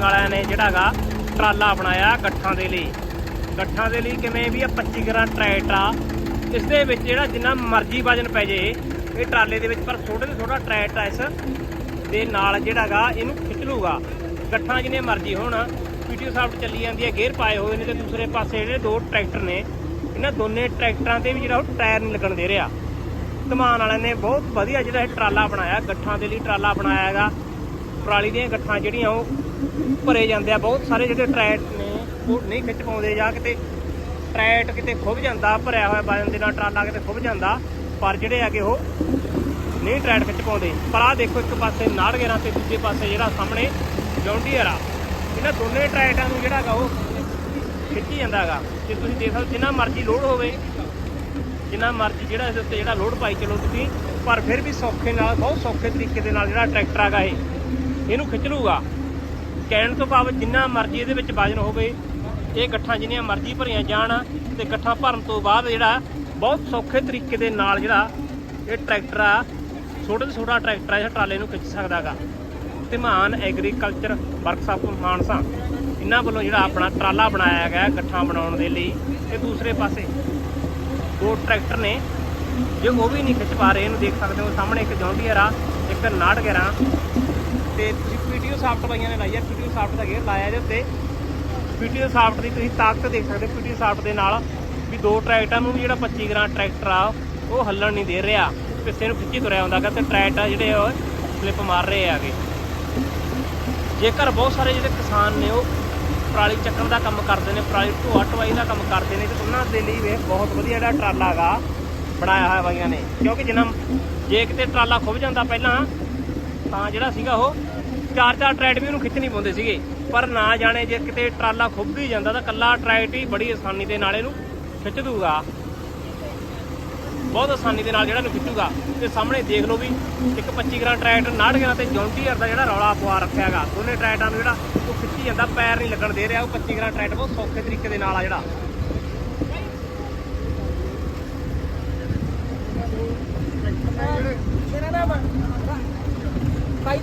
ਸਿੰਘ ਵਾਲਿਆਂ ਨੇ ਜਿਹੜਾਗਾ ਟਰਾਲਾ ਬਣਾਇਆ ਗੱਠਾਂ ਦੇ ਲਈ। ਗੱਠਾਂ ਦੇ ਲਈ ਕਿਵੇਂ ਵੀ ਆ 25 ਗ੍ਰਾਮ ਟਰੈਕਟਰ ਆ, ਇਸ ਦੇ ਵਿੱਚ ਜਿਹੜਾ ਜਿੰਨਾ ਮਰਜ਼ੀ ਵਜਨ ਪੈ ਜੇ, ਇਹ ਟਰਾਲੇ ਦੇ ਵਿੱਚ, ਪਰ ਥੋੜੇ ਤੋਂ ਥੋੜਾ ਟਰੈਕਟਰ ਆ ਇਸ ਦੇ ਨਾਲ ਜਿਹੜਾਗਾ ਇਹਨੂੰ ਖਿੱਚ ਲੂਗਾ ਗੱਠਾਂ ਜਿੰਨੇ ਮਰਜ਼ੀ ਹੋਣ, ਪੀਟੀਓ ਸਾਫਟ ਚੱਲੀ ਜਾਂਦੀ ਹੈ, ਗੇਅਰ ਪਾਏ ਹੋਏ ਨੇ ਤੇ ਦੂਸਰੇ ਪਾਸੇ ਜਿਹੜੇ ਦੋ ਟਰੈਕਟਰ ਨੇ, ਇਹਨਾਂ ਦੋਨੇ ਟਰੈਕਟਰਾਂ ਤੇ ਵੀ ਜਿਹੜਾ ਉਹ ਟਾਇਰ ਨਹੀਂ ਲੱਗਣ ਦੇ ਰਿਹਾ। ਧਮਾਨ ਵਾਲਿਆਂ ਨੇ ਬਹੁਤ ਵਧੀਆ ਜਿਹੜਾ ਇਹ ਟਰਾਲਾ ਬਣਾਇਆ ਗੱਠਾਂ ਦੇ ਲਈ ਟਰਾਲਾ ਬਣਾਇਆ ਹੈਗਾ। ਪਰਾਲੀ ਦੀਆਂ ਗੱਠਾਂ ਜਿਹੜੀਆਂ ਉਹ ਭਰੇ ਜਾਂਦੇ ਆ, ਬਹੁਤ ਸਾਰੇ ਜਿਹੜੇ ਟਰੈਟ ਨੇ, ਉਹ ਨਹੀਂ ਖਿੱਚ ਪਾਉਂਦੇ, ਜਾਂ ਕਿਤੇ ਟਰੈਟ ਕਿਤੇ ਖੁੱਭ ਜਾਂਦਾ, ਭਰਿਆ ਹੋਇਆ ਵਜਨ ਦੇ ਨਾਲ ਟਰਾਲਾ ਕਿਤੇ ਖੁੱਭ ਜਾਂਦਾ, ਪਰ ਜਿਹੜੇ ਹੈਗੇ ਉਹ ਨਹੀਂ ਟਰੈਟ ਖਿੱਚ ਪਾਉਂਦੇ। ਪਰ ਆਹ ਦੇਖੋ ਇੱਕ ਪਾਸੇ ਨਾੜਗੇਰਾ ਤੇ ਦੂਜੇ ਪਾਸੇ ਜਿਹੜਾ ਸਾਹਮਣੇ ਜੌਂਡੀਅਰ ਆ। ਇਹਨਾਂ ਦੋਨੇ ਟਰੈਟਾਂ ਨੂੰ ਜਿਹੜਾ ਹੈਗਾ ਉਹ ਖਿੱਚੀ ਜਾਂਦਾ ਹੈਗਾ। ਤੇ ਤੁਸੀਂ ਦੇਖ ਸਕਦੇ ਹੋ ਜਿੰਨਾ ਮਰਜ਼ੀ ਲੋਡ ਹੋਵੇ, ਜਿੰਨਾ ਮਰਜ਼ੀ ਜਿਹੜਾ ਇਸ ਉੱਤੇ ਜਿਹੜਾ ਲੋਡ ਪਾਈ ਚਲੋ ਤੁਸੀਂ, ਪਰ ਫਿਰ ਵੀ ਸੌਖੇ ਨਾਲ, ਬਹੁਤ ਸੌਖੇ ਤਰੀਕੇ ਦੇ ਨਾਲ ਜਿਹੜਾ ਟਰੈਕਟਰ ਹੈਗਾ ਇਹ, ਇਹਨੂੰ ਖਿੱਚ ਲੂਗਾ ਕਹਿਣ ਤੋਂ ਭਾਵ ਜਿੰਨਾ ਮਰਜ਼ੀ ਇਹਦੇ ਵਿੱਚ ਵਜਨ ਹੋਵੇ, ਇਹ ਗੱਠਾਂ ਜਿੰਨੀਆਂ ਮਰਜ਼ੀ ਭਰੀਆਂ ਜਾਣ ਤੇ ਗੱਠਾਂ ਭਰਨ ਤੋਂ ਬਾਅਦ ਜਿਹੜਾ ਬਹੁਤ ਸੌਖੇ ਤਰੀਕੇ ਦੇ ਨਾਲ ਜਿਹੜਾ ਇਹ ਟਰੈਕਟਰ ਆ, ਛੋਟੇ ਤੋਂ ਛੋਟਾ ਟਰੈਕਟਰ ਆ ਇਹ ਟਰਾਲੇ ਨੂੰ ਖਿੱਚ ਸਕਦਾਗਾ। Dhaman agriculture workshop Mansa. ਇਹਨਾਂ ਵੱਲੋਂ ਜਿਹੜਾ ਆਪਣਾ ਟਰਾਲਾ ਬਣਾਇਆ ਗਿਆ ਗੱਠਾਂ ਬਣਾਉਣ ਦੇ ਲਈ। ਤੇ ਦੂਸਰੇ ਪਾਸੇ ਦੋ ਟਰੈਕਟਰ ਨੇ, ਜੇ ਉਹ ਵੀ ਨਹੀਂ ਖਿੱਚ ਪਾ ਰਹੇ, ਇਹਨੂੰ ਦੇਖ ਸਕਦੇ ਹੋ, ਸਾਹਮਣੇ ਇੱਕ ਜੌਂਡੀਅਰ ਆ, ਇੱਕ ਨਾੜਗਰਾ ਤੇ ਤੁਸੀਂ ਪੀਟੀਓ ਸਾਫਟ ਬਾਈਆਂ ਨੇ ਲਾਈ ਆ ਪੀਟੀਓ ਸਾਫਟ ਦਾ ਗੇਅਰ ਲਾਇਆ ਇਹਦੇ ਉੱਤੇ। ਪੀਟੀਓ ਸਾਫਟ ਦੀ ਤੁਸੀਂ ਤਾਕਤ ਦੇਖ ਸਕਦੇ ਹੋ ਪੀਟੀਓ ਸਾਫਟ ਦੇ ਨਾਲ, ਵੀ ਦੋ ਟਰੈਕਟਰਾਂ ਨੂੰ ਵੀ ਜਿਹੜਾ 25 ਗ੍ਰਾਮ ਟਰੈਕਟਰ ਆ, ਉਹ ਹੱਲਣ ਨਹੀਂ ਦੇ ਰਿਹਾ। ਪਿੱਛੇ ਨੂੰ ਖਿੱਚੀ ਤੁਰਿਆ ਹੁੰਦਾ ਗਾ ਤੇ ਟਰੈਕਟਰ ਜਿਹੜੇ ਉਹ ਸਲਿੱਪ ਮਾਰ ਰਹੇ ਆਗੇ ਜੇਕਰ ਬਹੁਤ ਸਾਰੇ ਜਿਹੜੇ ਕਿਸਾਨ ਨੇ ਉਹ ਪਰਾਲੀ ਚੱਕਣ ਦਾ ਕੰਮ ਕਰਦੇ ਨੇ, ਪਰਾਲੀ ਢੋਆ ਢਵਾਈ ਦਾ ਕੰਮ ਕਰਦੇ ਨੇ, ਤੇ ਉਹਨਾਂ ਦੇ ਲਈ ਵੀ ਬਹੁਤ ਵਧੀਆ ਜਿਹੜਾ ਟਰਾਲਾ ਹੈਗਾ, ਬਣਾਇਆ ਹੋਇਆ ਬਾਈਆਂ ਨੇ। ਕਿਉਂਕਿ ਜਿੰਨਾ ਜੇ ਕਿਤੇ ਟਰਾਲਾ ਖੁੱਭ ਜਾਂਦਾ ਪਹਿਲਾਂ, ਤਾਂ ਜਿਹੜਾ ਸੀਗਾ ਉਹ ਚਾਰ ਚਾਰ ਟਰੈਕਟ ਵੀ ਉਹਨੂੰ ਖਿੱਚ ਨਹੀਂ ਪਾਉਂਦੇ ਸੀਗੇ। ਪਰ ਨਾ ਜਾਣੇ ਜੇ ਕਿਤੇ ਟਰਾਲਾ ਖੁੱਭ ਵੀ ਜਾਂਦਾ ਤਾਂ ਕੱਲਾ ਟਰੈਕਟ ਹੀ ਬੜੀ ਆਸਾਨੀ ਦੇ ਨਾਲ ਇਹਨੂੰ ਖਿੱਚ ਦੂਗਾ ਬਹੁਤ ਆਸਾਨੀ ਦੇ ਨਾਲ ਜਿਹੜਾ ਨੂੰ ਖਿੱਚੂਗਾ। ਤੇ ਸਾਹਮਣੇ ਦੇਖ ਲਓ ਵੀ ਇੱਕ 25 ਗ੍ਰਾਮ ਟਰੈਕਟਰ 69 ਗ੍ਰਾਮ ਤੇ ਜੌਂਟੀਅਰ ਦਾ ਜਿਹੜਾ ਰੌਲਾ ਪਵਾ ਰੱਖਿਆ ਹੈਗਾ। ਦੋਨੇ ਟਰੈਕਟਰਾਂ ਨੂੰ ਜਿਹੜਾ ਉਹ ਖਿੱਚੀ ਜਾਂਦਾ, ਪੈਰ ਨਹੀਂ ਲੱਗਣ ਦੇ ਰਿਹਾ। ਉਹ 25 ਗ੍ਰਾਮ ਟਰੈਕਟਰ ਬਹੁਤ ਸੌਖੇ ਤਰੀਕੇ ਦੇ ਨਾਲ ਆ ਜਿਹੜਾ।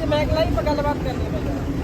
ਮਹਿਕਲਾ ਹੀ ਗੱਲਬਾਤ ਕਰਨੀ ਪਈ